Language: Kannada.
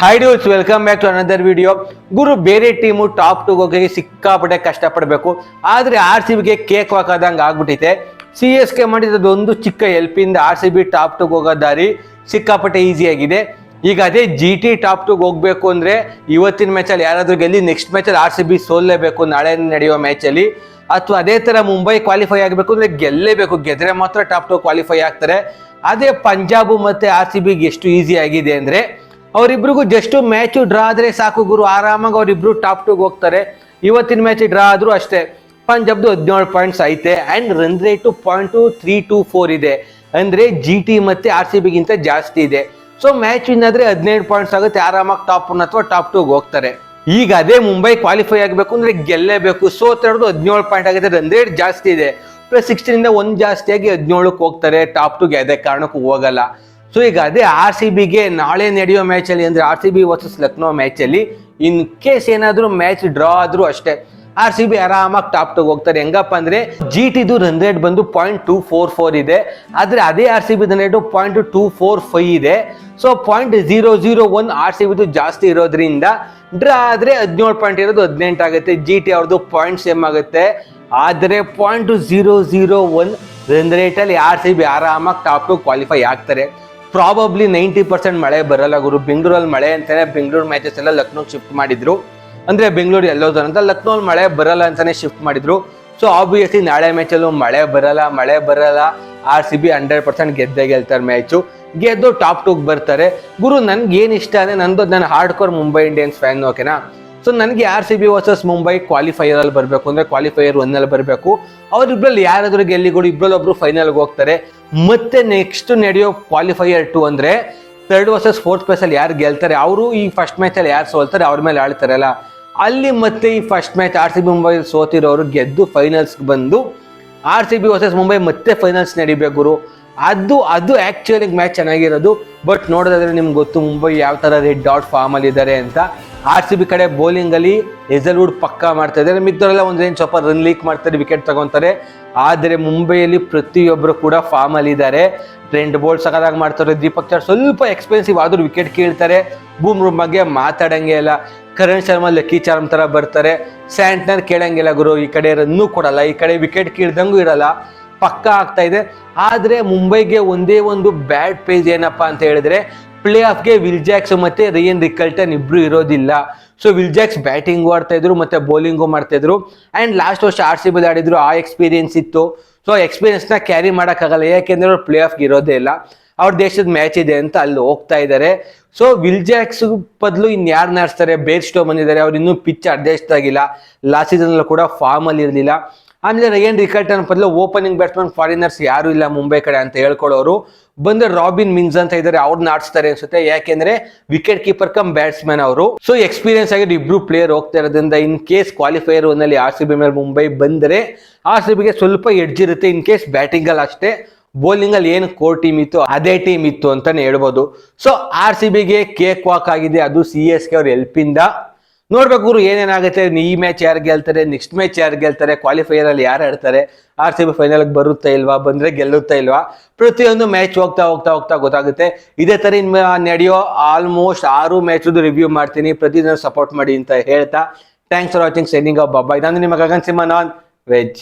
Hi dudes welcome back to another video ಗುರು ಬೇರೆ ಟೀಮು ಟಾಪ್ ಟು ಹೋಗಿ ಸಿಕ್ಕಾಪಟ್ಟೆ ಕಷ್ಟಪಡಬೇಕು. ಆದರೆ ಆರ್ ಸಿ ಬಿಗೆ ಕೇಕ್ ಹಾಕೋದಂಗೆ ಆಗ್ಬಿಟ್ಟಿದೆ. ಸಿ ಎಸ್ ಕೆ ಮಾಡಿರೋದು ಒಂದು ಚಿಕ್ಕ ಹೆಲ್ಪಿಂದ R C B top two ಹೋಗೋ ದಾರಿ ಸಿಕ್ಕಾಪಟ್ಟೆ ಈಸಿಯಾಗಿದೆ ಈಗ ಅದೇ ಜಿ ಟಿ ಟಾಪ್ ಟು ಹೋಗ್ಬೇಕು ಅಂದರೆ ಇವತ್ತಿನ ಮ್ಯಾಚಲ್ಲಿ ಯಾರಾದರೂ ಗೆಲ್ಲಿ ನೆಕ್ಸ್ಟ್ ಮ್ಯಾಚಲ್ಲಿ ಆರ್ ಸಿ ಬಿ ಸೋಲ್ಲೇಬೇಕು ನಾಳೆ ನಡೆಯುವ ಮ್ಯಾಚಲ್ಲಿ ಅಥವಾ ಅದೇ ಥರ ಮುಂಬೈ ಕ್ವಾಲಿಫೈ ಆಗಬೇಕು ಅಂದರೆ ಗೆಲ್ಲೇಬೇಕು. ಗೆದ್ರೆ ಮಾತ್ರ ಟಾಪ್ ಟು ಕ್ವಾಲಿಫೈ ಆಗ್ತಾರೆ. ಅದೇ ಪಂಜಾಬ್ ಮತ್ತು ಆರ್ ಸಿ ಬಿಗೆ ಎಷ್ಟು ಈಸಿ ಆಗಿದೆ ಅಂದ್ರೆ ಅವರಿಬ್ರಿಗೂ ಜಸ್ಟ್ ಮ್ಯಾಚ್ ಡ್ರಾ ಆದರೆ ಸಾಕು ಗುರು. ಆರಾಮಾಗಿ ಅವರಿಬ್ರು ಟಾಪ್ ಟೂಗೆ ಹೋಗ್ತಾರೆ. ಇವತ್ತಿನ ಮ್ಯಾಚ್ ಡ್ರಾ ಆದರೂ ಅಷ್ಟೇ. ಪಂಜಾಬ್ದು ಹದಿನೇಳು ಪಾಯಿಂಟ್ಸ್ ಐತೆ. And run rate point three two four ಇದೆ. ಅಂದರೆ ಜಿ ಟಿ ಮತ್ತು ಆರ್ ಸಿ ಬಿಗಿಂತ ಜಾಸ್ತಿ ಇದೆ. ಸೊ ಮ್ಯಾಚ್ ವಿನ್ ಆದರೆ ಹದಿನೇಳು ಪಾಯಿಂಟ್ಸ್ ಆಗುತ್ತೆ. ಆರಾಮಾಗಿ ಟಾಪ್ ಒನ್ ಅಥವಾ ಟಾಪ್ ಟೂಗೆ ಹೋಗ್ತಾರೆ. ಈಗ ಅದೇ ಮುಂಬೈ ಕ್ವಾಲಿಫೈ ಆಗಬೇಕು ಅಂದರೆ ಗೆಲ್ಲೇಬೇಕು. ಸೋತಾಡೋದು ಹದಿನೇಳು ಪಾಯಿಂಟ್ ಆಗುತ್ತೆ. ರನ್ ರೇಟ್ ಜಾಸ್ತಿ ಇದೆ. ಪ್ಲಸ್ ಸಿಕ್ಸ್ಟೀನಿಂದ ಒಂದು ಜಾಸ್ತಿಯಾಗಿ ಹದಿನೇಳಕ್ಕೆ ಹೋಗ್ತಾರೆ. ಟಾಪ್ ಟುಗೆ ಅದೇ ಕಾರಣಕ್ಕೂ ಹೋಗಲ್ಲ. ಸೊ ಈಗ ಅದೇ ಆರ್ ಸಿ ಬಿಗೆ ನಾಳೆ ನಡೆಯೋ ಮ್ಯಾಚಲ್ಲಿ ಅಂದ್ರೆ R C B versus Lucknow ಮ್ಯಾಚಲ್ಲಿ in case ಏನಾದರೂ ಮ್ಯಾಚ್ ಡ್ರಾ ಆದರೂ ಅಷ್ಟೇ ಆರ್ ಸಿ ಬಿ ಆರಾಮಾಗಿ ಟಾಪ್ ಟು ಹೋಗ್ತಾರೆ. ಹೆಂಗಪ್ಪ ಅಂದ್ರೆ ಜಿ ಟಿದು ರನ್ ರೇಟ್ ಬಂದು ಪಾಯಿಂಟ್ ಟೂ ಫೋರ್ ಫೋರ್ ಇದೆ. ಆದ್ರೆ ಅದೇ R C B run rate point two four five ಇದೆ. So point zero zero one R C ಬಿದು ಜಾಸ್ತಿ ಇರೋದ್ರಿಂದ ಡ್ರಾ ಆದ್ರೆ ಹದಿನೇಳು ಪಾಯಿಂಟ್ ಇರೋದು ಹದಿನೆಂಟು ಆಗುತ್ತೆ. ಜಿ ಟಿ ಅವ್ರದ್ದು ಪಾಯಿಂಟ್ ಸೇಮ್ ಆಗುತ್ತೆ. ಆದರೆ point zero zero one run ರೇಟಲ್ಲಿ ಆರ್ ಸಿ ಬಿ ಆರಾಮಾಗಿ ಟಾಪ್ ಟು ಕ್ವಾಲಿಫೈ ಆಗ್ತಾರೆ. ಪ್ರಾಬಬ್ಲಿ ನೈಂಟಿ ಪರ್ಸೆಂಟ್ ಮಳೆ ಬರಲ್ಲ ಗುರು. ಬೆಂಗಳೂರಲ್ಲಿ ಮಳೆ ಅಂತಾನೆ ಬೆಂಗಳೂರು ಮ್ಯಾಚಸ್ ಎಲ್ಲ ಲಕ್ನೋಗೆ ಶಿಫ್ಟ್ ಮಾಡಿದ್ರು. ಅಂದ್ರೆ ಬೆಂಗಳೂರು ಎಲ್ಲೋ ಅಂತ ಲಕ್ನೋಲ್ ಮಳೆ ಬರಲ್ಲ ಅಂತಾನೆ ಶಿಫ್ಟ್ ಮಾಡಿದ್ರು. ಸೊ ಆಬ್ವಿಯಸ್ಲಿ ನಾಳೆ ಮ್ಯಾಚಲ್ಲೂ ಮಳೆ ಬರಲ್ಲ ಮಳೆ ಬರಲ್ಲ. R C B hundred percent ಗೆದ್ದೇ ಗೆಲ್ತಾರೆ ಮ್ಯಾಚು ಗೆದ್ದು ಟಾಪ್ ಟೂಗೆ ಬರ್ತಾರೆ. ಗುರು ನನ್ಗೆ ಏನು ಇಷ್ಟ ಅಂದ್ರೆ ನಂದು, ನಾನು hard core Mumbai Indians fan ಓಕೆನಾ ಸೊ ನನಗೆ R C B versus Mumbai qualifier ಅಲ್ಲಿ ಬರಬೇಕು ಅಂದ್ರೆ ಕ್ವಾಲಿಫೈಯರ್ ಒಂದಲ್ಲಿ ಬರಬೇಕು. ಅವರಿಬ್ಬರಲ್ಲಿ ಯಾರಾದ್ರೂ ಗೆಲ್ಲಿಗಳು ಇಬ್ಬರಲ್ಲೊಬ್ರು ಫೈನಲ್ಗೆ ಹೋಗ್ತಾರೆ. ಮತ್ತೆ ನೆಕ್ಸ್ಟ್ ನಡೆಯೋ ಕ್ವಾಲಿಫೈಯರ್ ಟು ಅಂದ್ರೆ ಥರ್ಡ್ ವರ್ಸಸ್ ಫೋರ್ತ್ ಪ್ಲೇಸ್ ಅಲ್ಲಿ ಯಾರು ಗೆಲ್ತಾರೆ, ಅವರು ಈ ಫಸ್ಟ್ ಮ್ಯಾಚ್ ಅಲ್ಲಿ ಯಾರು ಸೋಲ್ತಾರೆ, ಅವ್ರ ಮೇಲೆ ಆಳ್ತಾರಲ್ಲ ಅಲ್ಲಿ. ಮತ್ತೆ ಈ first match R C B Mumbai ಸೋತಿರೋರು ಗೆದ್ದು ಫೈನಲ್ಸ್ಗೆ ಬಂದು R C B versus Mumbai ಮತ್ತೆ ಫೈನಲ್ಸ್ ನಡಿಬೇಕು ಗುರು. ಅದು ಅದು ಆ್ಯಕ್ಚುಲಿ ಮ್ಯಾಚ್ ಚೆನ್ನಾಗಿರೋದು. ಬಟ್ ನೋಡೋದಾದ್ರೆ ನಿಮ್ಗೆ ಗೊತ್ತು ಮುಂಬೈ ಯಾವ ಥರ ರೆಡ್ ಡಾಟ್ ಫಾರ್ಮಲ್ಲಿದ್ದಾರೆ ಅಂತ. ಆರ್ ಸಿ ಬಿ ಕಡೆ ಬೌಲಿಂಗಲ್ಲಿ ಎಸಲ್ವುಡ್ ಪಕ್ಕಾ ಮಾಡ್ತಾ ಇದ್ದಾರೆ. ಮಿದ್ದವರೆಲ್ಲ ಒಂದು ರೇಂಜ್ ಸ್ವಲ್ಪ ರನ್ ಲೀಕ್ ಮಾಡ್ತಾರೆ ವಿಕೆಟ್ ತಗೊತಾರೆ. ಆದರೆ ಮುಂಬೈಯಲ್ಲಿ ಪ್ರತಿಯೊಬ್ಬರು ಕೂಡ ಫಾರ್ಮಲ್ಲಿ ಇದ್ದಾರೆ. ಟ್ರೆಂಡ್ ಬೋಲ್ಡ್ ಸಕದಾಗಿ ಮಾಡ್ತಾರೆ. ದೀಪಕ್ ಚಾರ್ ಸ್ವಲ್ಪ ಎಕ್ಸ್ಪೆನ್ಸಿವ್ ಆದ್ರೂ ವಿಕೆಟ್ ಕೀಳ್ತಾರೆ. ರೂಮ್ ಬಗ್ಗೆ ಮಾತಾಡಂಗೆ ಇಲ್ಲ. ಕರಣ್ ಶರ್ಮಾ, ಲಕ್ಕಿ ಚಾರ್ಮ್ ಥರ ಬರ್ತಾರೆ. ಸ್ಯಾಂಟ್ನರ್ ಕೇಳಂಗಿಲ್ಲ ಗುರು, ಈ ಕಡೆ ರನ್ನು ಕೊಡಲ್ಲ. ಈ ಕಡೆ ವಿಕೆಟ್ ಕೀಳ್ದಂಗೂ ಇರಲ್ಲ. ಪಕ್ಕ ಆಗ್ತಾ ಇದೆ. ಆದರೆ ಮುಂಬೈಗೆ ಒಂದೇ ಒಂದು ಬ್ಯಾಡ್ ಪೇಜ್ ಏನಪ್ಪಾ ಅಂತ ಹೇಳಿದ್ರೆ ಪ್ಲೇ ಆಫ್ಗೆ ವಿಲ್ಜಾಕ್ಸ್ ಮತ್ತೆ ರಿಯನ್ ರಿಕಲ್ಟನ್ ಇಬ್ರು ಇರೋದಿಲ್ಲ. ಸೊ ವಿಲ್ಜಾಕ್ಸ್ ಬ್ಯಾಟಿಂಗ್ ಬ್ಯಾಟಿಂಗು ಆಡ್ತಾ ಇದ್ರು, ಮತ್ತೆ ಬೌಲಿಂಗು ಮಾಡ್ತಾ ಇದ್ರು. ಅಂಡ್ ಲಾಸ್ಟ್ ವರ್ಷ ಆರ್ ಸಿ ಬಿಲ್ ಆಡಿದ್ರು, ಆ ಎಕ್ಸ್ಪೀರಿಯನ್ಸ್ ಇತ್ತು. ಸೊ ಎಕ್ಸ್ಪೀರಿಯನ್ಸ್ನ ಕ್ಯಾರಿ ಮಾಡೋಕ್ಕಾಗಲ್ಲ, ಯಾಕೆಂದ್ರೆ ಅವ್ರು ಪ್ಲೇ ಆಫ್ಗೆ ಇರೋದೇ ಇಲ್ಲ. ಅವ್ರ ದೇಶದ ಮ್ಯಾಚ್ ಇದೆ ಅಂತ ಅಲ್ಲಿ ಹೋಗ್ತಾ ಇದ್ದಾರೆ ಸೊ ವಿಲ್ಜಾಕ್ಸ್ ಬದಲು ಇನ್ನು ಯಾರು ನಾಡ್ಸ್ತಾರೆ? ಬೇರ್ ಸ್ಟೋ ಬಂದಿದ್ದಾರೆ, ಅವ್ರು ಇನ್ನೂ ಪಿಚ್ ಅಡ್ಜಸ್ಟ್ ಆಗಿಲ್ಲ. ಲಾಸ್ಟ್ ಸೀಸನ್ ಕೂಡ ಫಾರ್ಮ್ ಅಲ್ಲಿ ಇರಲಿಲ್ಲ. ಆಮೇಲೆ ರಯನ್ ರಿಕರ್ಟನ್ ಬದಲು ಓಪನಿಂಗ್ ಬ್ಯಾಟ್ಸ್ಮನ್ ಫಾರಿನರ್ಸ್ ಯಾರು ಇಲ್ಲ ಮುಂಬೈ ಕಡೆ ಅಂತ ಹೇಳ್ಕೊಳ್ಳೋರು. ಬಂದ್ರೆ ರಾಬಿನ್ ಮಿನ್ಸ್ ಅಂತ ಇದ್ದಾರೆ ಅವ್ರನ್ನ ಆಡಿಸ್ತಾರೆ ಅನ್ಸುತ್ತೆ. ಯಾಕೆಂದ್ರೆ ವಿಕೆಟ್ ಕೀಪರ್ ಕಮ್ ಬ್ಯಾಟ್ಸ್ಮನ್ ಅವರು. ಸೊ ಎಕ್ಸ್ಪೀರಿಯನ್ಸ್ ಆಗಿ ಇಬ್ರು ಪ್ಲೇಯರ್ ಹೋಗ್ತಾ ಇರೋದ್ರಿಂದ ಇನ್ ಕೇಸ್ ಕ್ವಾಲಿಫೈಯರ್ ಒಂದಲ್ಲಿ ಆರ್ ಸಿ ಬಿ ಮೇಲೆ ಮುಂಬೈ ಬಂದರೆ ಆರ್ ಸಿ ಬಿಗೆ ಸ್ವಲ್ಪ ಎಡ್ಜ್ ಇರುತ್ತೆ ಇನ್ ಕೇಸ್ ಬ್ಯಾಟಿಂಗ್ ಅಲ್ಲಿ ಅಷ್ಟೇ. ಬೌಲಿಂಗ್ ಅಲ್ಲಿ ಏನು ಕೋರ್ ಟೀಮ್ ಇತ್ತು, ಅದೇ ಟೀಮ್ ಇತ್ತು ಅಂತಾನೆ ಹೇಳ್ಬೋದು. ಸೊ ಆರ್ ಸಿ ಬಿಗೆ ಕೇಕ್ ವಾಕ್ ಆಗಿದೆ, ಅದು ಸಿ ಎಸ್ ಕೆ ಅವ್ರ ಹೆಲ್ಪಿಂದ ನೋಡ್ಬೇಕು ಗುರು ಏನೇನಾಗುತ್ತೆ ಈ ಮ್ಯಾಚ್ ಯಾರು ಗೆಲ್ತಾರೆ? ನೆಕ್ಸ್ಟ್ ಮ್ಯಾಚ್ ಯಾರು ಗೆಲ್ತಾರೆ? ಕ್ವಾಲಿಫೈಯರ್ ಅಲ್ಲಿ ಯಾರು ಆಡ್ತಾರೆ? ಆರ್ ಸಿ ಬಿ ಫೈನಲ್ಗೆ ಬರುತ್ತಾ ಇಲ್ವಾ? ಬಂದ್ರೆ ಗೆಲ್ಲುತ್ತಾ ಇಲ್ವಾ? ಪ್ರತಿಯೊಂದು ಮ್ಯಾಚ್ ಹೋಗ್ತಾ ಹೋಗ್ತಾ ಹೋಗ್ತಾ ಗೊತ್ತಾಗುತ್ತೆ. ಇದೇ ತರ ನಡೆಯೋ ಆಲ್ಮೋಸ್ಟ್ ಆರು ಮ್ಯಾಚ್ ರಿವ್ಯೂ ಮಾಡ್ತೀನಿ. ಪ್ರತಿದಿನ ಸಪೋರ್ಟ್ ಮಾಡಿ ಅಂತ ಹೇಳ್ತಾ. Thanks for watching signing off ಬಾಬಾ ನಾನು ನಿಮ್ಮ ಗಗನ್ ಸಿಂಹ, ನಾನ್ ವೆಜ್.